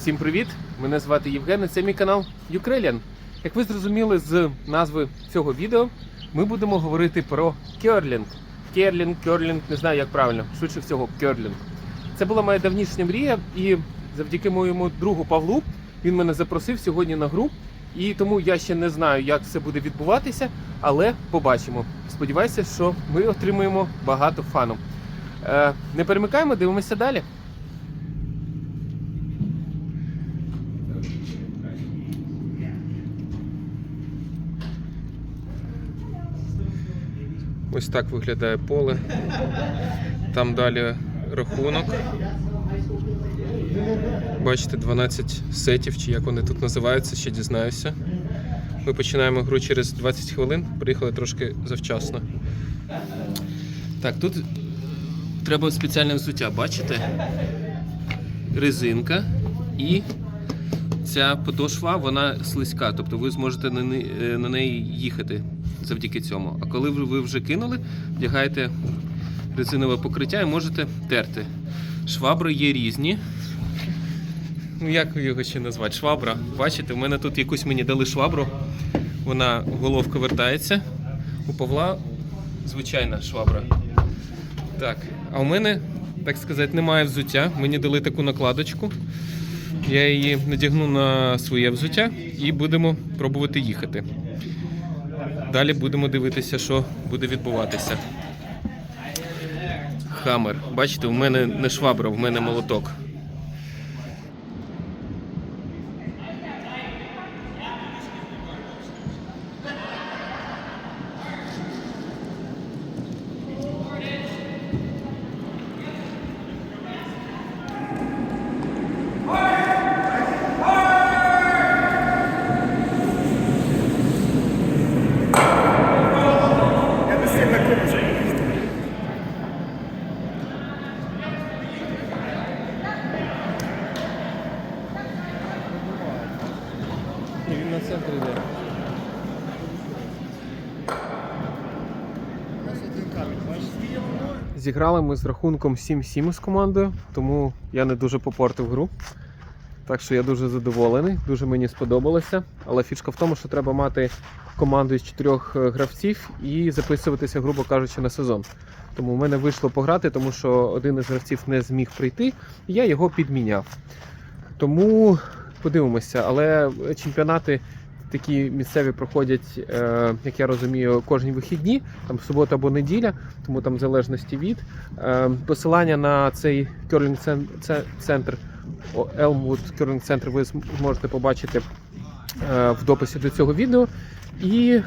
Всім привіт! Мене звати Євген, і це мій канал Юкреліан. Як ви зрозуміли з назви цього відео, ми будемо говорити про керлінг. Керлінг, керлінг, не знаю як правильно, швидше всього, керлінг. Це була моя давнішня мрія, і завдяки моєму другу Павлу він мене запросив сьогодні на гру. І тому я ще не знаю, як все буде відбуватися, але побачимо. Сподіваюся, що ми отримаємо багато фану. Е, не перемикаємо, дивимося далі. Ось так виглядає поле. Там далі рахунок. Бачите, 12 сетів, чи як вони тут називаються, ще дізнаюся. Ми починаємо гру через 20 хвилин. Приїхали трошки завчасно. Так, тут треба спеціальне взуття, бачите? Резинка і ця подошва, вона слизька, тобто ви зможете на не- на неї їхати завдяки цьому. А коли ви вже кинули, вдягаєте резинове покриття і можете терти. Швабри є різні. Ну, як його ще назвати? Швабра. Бачите, в мене тут якусь мені дали швабру. Вона головка вертається. У Павла звичайна швабра. Так, а у мене, так сказати, немає взуття. Мені дали таку накладочку. Я її надягну на своє взуття і будемо пробувати їхати. Далі будемо дивитися, що буде відбуватися. Хамер. Бачите, в мене не швабра, в мене молоток. Я не сильно кручу. І він на центр йде. У нас один камінь, бачиш? Зіграли ми з рахунком 7-7 з командою, тому я не дуже попортив гру. Так що я дуже задоволений, дуже мені сподобалося. Але фішка в тому, що треба мати команду із чотирьох е, гравців і записуватися, грубо кажучи, на сезон. Тому в мене вийшло пограти, тому що один із гравців не зміг прийти, і я його підміняв. Тому подивимося, але чемпіонати такі місцеві проходять, е, як я розумію, кожні вихідні, там субота або неділя, тому там в залежності від. Е, посилання на цей керлінг центр Elmwood Curling Center ви зможете побачити е, в дописі до цього відео. І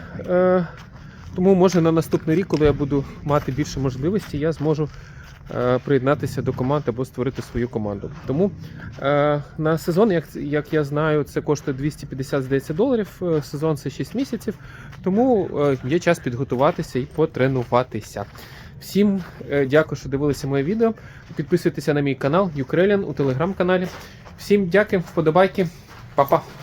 тому може на наступний рік, коли я буду мати більше можливостей, я зможу е, приєднатися до команд або створити свою команду. Тому е, на сезон, як, як я знаю, це коштує 250 здається, доларів. Е, Сезон це 6 місяців. Тому е, є час підготуватися і потренуватися. Всім е, дякую, що дивилися моє відео. Підписуйтеся на мій канал Юкреліан у телеграм-каналі. Всім дякую, вподобайки, Па-па!